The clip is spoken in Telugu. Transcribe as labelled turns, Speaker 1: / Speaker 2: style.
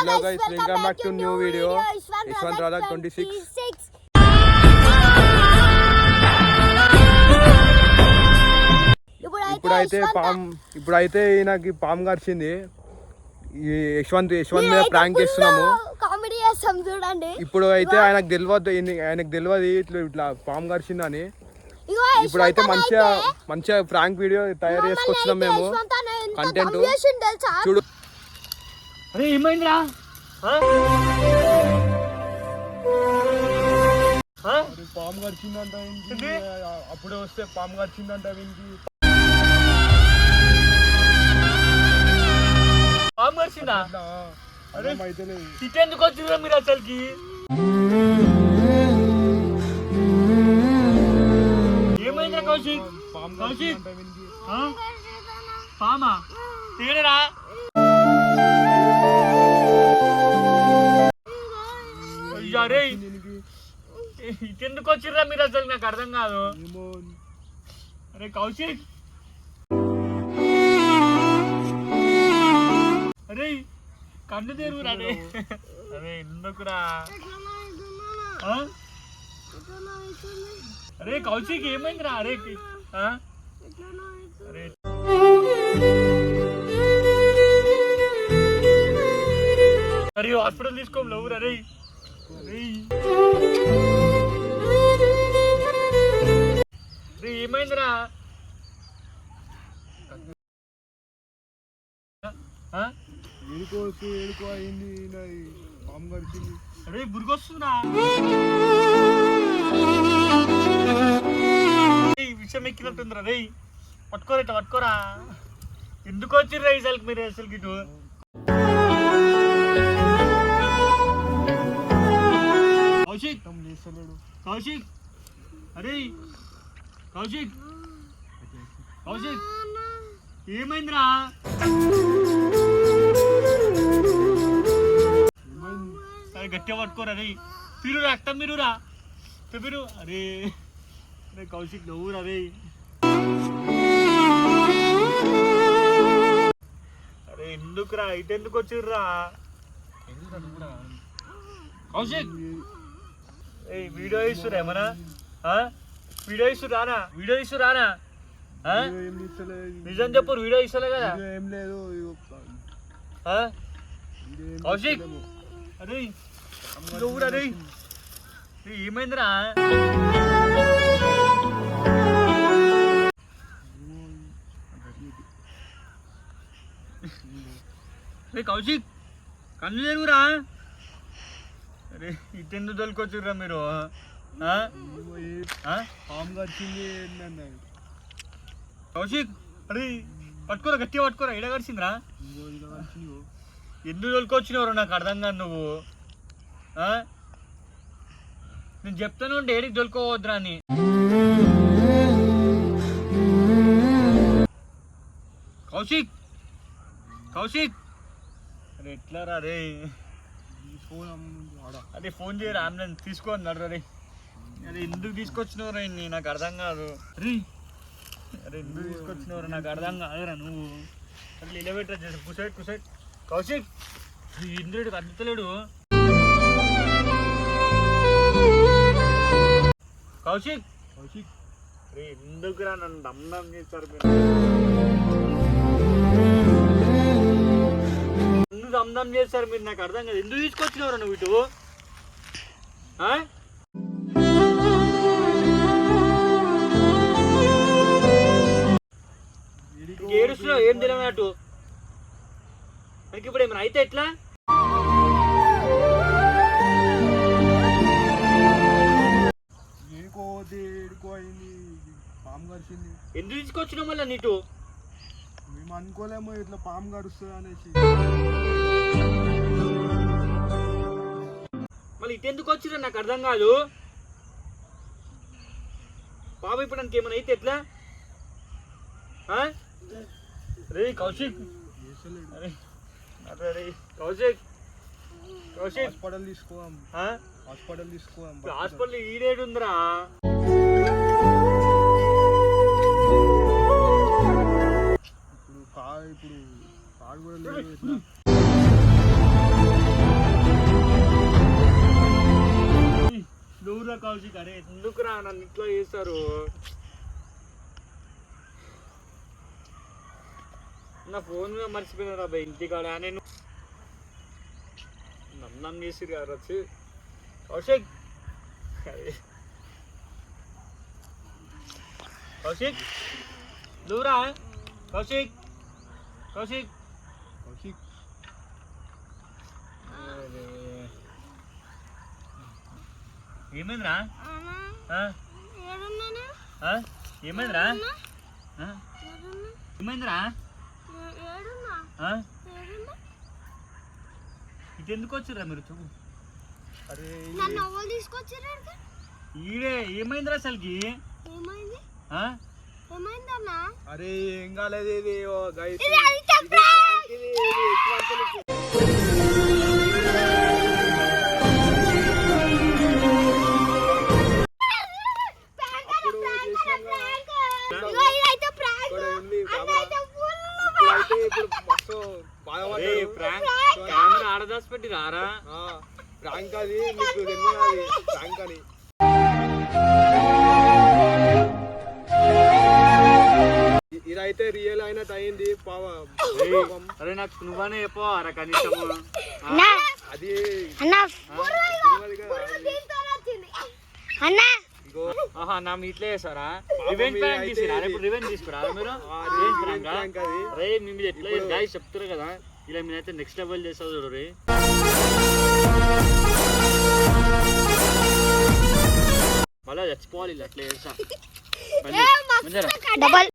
Speaker 1: Hello guys welcome back to new video Yashwant Radha twenty six ఇప్పుడైతే పామ్ ఇప్పుడైతే ఈయనకి పాము కరిచింది. ఈ యశ్వంత్ యశ్వంత్ మీద ప్రాంక్ చేస్తున్నాము.
Speaker 2: కామెడీ చేస్తాం చూడండి.
Speaker 1: ఇప్పుడు అయితే ఆయనకు తెలియదు ఆయనకు తెలియదు ఇట్లా ఇట్లా పాము కరిచిందని. ఇప్పుడు అయితే మంచిగా మంచిగా ప్రాంక్ వీడియో తయారు చేసుకొచ్చినాం మేము.
Speaker 2: తెలుసా?
Speaker 1: చూడు.
Speaker 3: అరే ఏమైందిరా?
Speaker 1: పాము కరిచిందంట
Speaker 3: ఏంటి?
Speaker 1: అప్పుడే వస్తే పాము కరిచిందంట వీనికి
Speaker 3: పాము
Speaker 1: అయితే లేదు.
Speaker 3: తిట్టేందుకు వచ్చిర్రా మీరు అసలుకి? ఏమైందిరా కౌశిక్?
Speaker 1: పాము
Speaker 3: కౌశిక్? పామా? తీడరా అయ్యా ఎందుకు వచ్చిర్రా మీరు అసలు? నాకు అర్థం కాదు. అరే కౌశిక్. అరే కన్ను తెరువురా రే అరే ఎందుకురా? అరే కౌశిక్ ఏమైందిరా? అరే అరే. అరే హాస్పిటల్ తీసుకోం లేవురా అరే. రే ఏమైందిరా? ఆ?
Speaker 1: ఏడుకో అయింది ఈ పాము
Speaker 3: అరే విషయం ఎక్కినట్టుందిరా రే. పట్టుకోరేట పట్టుకోరా. ఎందుకు వచ్చిర్రా అసలు మీరు అసలు ఇటు కౌశిక్! కౌశిక్! అరే! కౌశిక్! కౌశిక్! ఏమైందిరా?
Speaker 1: ఏమైంది
Speaker 3: అరే గట్టిగా పట్టుకోరా రే పిరురా అట్ట మీరురా పిరు అరే! అరే కౌశిక్ నవ్వురా రే అరే ఎందుకురా? ఇటు ఎందుకు వచ్చిర్రా? కౌశిక్! ఏ వీడియో ఇస్తురా ఏమన్నా? వీడియో ఇస్తురానా ఆ?
Speaker 1: వీడియో ఏం తీస్తలేదు
Speaker 3: నిజం చెప్పు వీడియో ఇస్తలే కదా.
Speaker 1: ఏం లేదు
Speaker 3: కౌశిక్. అరే నువ్వురా రే రే, ఏమైందిరా? కౌశిక్! కన్ను తెరువురా. అరే ఇటెందుకు తోలుకొచ్చిర్రా మీరు?
Speaker 1: పాము కరిచింది
Speaker 3: కౌశిక్ అరే పట్టుకోరా గట్టిగా పట్టుకోరా
Speaker 1: కరిచింది ఇగో.
Speaker 3: ఎందుకు తోలుకొచ్చినవరు నాకు అర్థం కాదు నువ్వు? ఆ? నేను చెప్తాను ఉంటే ఏడికి దొరుకోవద్దురా అని. కౌశిక్ కౌశిక్. అరే ఎట్లా రా రే
Speaker 1: ఈ ఫోన్ అమ్ముంది ఆడ
Speaker 3: అదే ఫోన్ చేయరా అంబులెన్స్ తీసుకోని నడరా రే అరే ఎందుకు తీసుకొచ్చినవరా నాకు అర్థం కాదు. రే అరే ఎందుకు తీసుకొచ్చినవరా నాకు అర్థం కాదురా నువ్వు. అసలు నిలబెట్టరా చేసి కుసైట్ కుసైట్ కౌశిక్ ఇంద్రుడికి అద్దుతలేడు. కౌశిక్.
Speaker 1: కౌశిక్.
Speaker 3: రే ఎందుకురా నన్ను దమ్నం చేస్తారు మీరు? నన్ను దమ్నం చేస్తారు మీరు నాకు అర్థం కాదు. ఎందుకు తీసుకొచ్చినవరా నువ్వు ఇటు? ఏడుస్తున్నావు? ఏం తెలియనట్టు మనకి ఇప్పుడు ఏమైనా అయితే ఎట్లా? ఎందుకు తీసుకొచ్చినావు మళ్ళీ నీటు?
Speaker 1: మేము అనుకోలేము ఇట్లా పాము కరుస్తుంది అనేసి.
Speaker 3: మళ్ళీ ఇటు ఎందుకు వచ్చిరా నాకు అర్థం కాదు. బాబు ఇప్పుడు నాకు ఏమైనా అయితే ఎట్లా? రే కౌశిక్. అరే అరే కౌశిక్. కౌశిక్.
Speaker 1: హాస్పిటల్ తీసుకోదాం
Speaker 3: ఆ?
Speaker 1: హాస్పిటల్
Speaker 3: ఇప్పుడు హాస్పిటల్ ఈడేడు ఉందిరా
Speaker 1: ఇప్పుడు
Speaker 3: ఎందుకు రా నన్ను ఇట్లా చేస్తారు? నా ఫోన్ మీద మర్చిపోయినారా అబ్బాయి ఇంటికాడ? నేను నన్నం చేసిరు కదా వచ్చి కౌశిక్! కౌశిక్! దూరా కౌశిక్! కౌశిక్
Speaker 1: కౌశిక్.
Speaker 3: ఏమైందిరా? ఏమైందిరా ఆ? ఏమైందిరా? ఇటు ఎందుకు వచ్చిర్రా మీరు
Speaker 2: తీసుకొచ్చారు
Speaker 3: ఈడే ఏమైందిరా అసలుకి
Speaker 2: ఏమైంది
Speaker 1: అరే ఏం కాలేదు ఇది.
Speaker 2: ఇదైతే ప్రాంక్
Speaker 3: ఆడదాసి పెట్టి రారా?
Speaker 1: ఆ, ప్రాంక్ అది మీకు తెలియదు అది. ప్రాంక్ అని ఇదైతే రియల్ అయినట్టు అయింది.
Speaker 3: అరే నాకు నువ్వనే చెప్పరా కనీసము.
Speaker 2: అన్నా
Speaker 1: అది.
Speaker 2: అన్నా.
Speaker 3: ఆహా నా మీ ఇట్లే చేస్తారా? రివెంజ్
Speaker 1: అయితే
Speaker 3: తీసిరా?
Speaker 1: ఇది-
Speaker 3: ఇప్పుడు రివెంజ్ తీసుకురా మీరు? prank
Speaker 1: అది.
Speaker 3: రే ఎట్లా గాయస్ చెప్తారు కదా ఇలా మీరైతే నెక్స్ట్ లెవెల్ చేస్తారు చూడు రే. మళ్ళీ చచ్చిపోవాలి ఇలా అట్లా చేస్తా.
Speaker 2: డబల్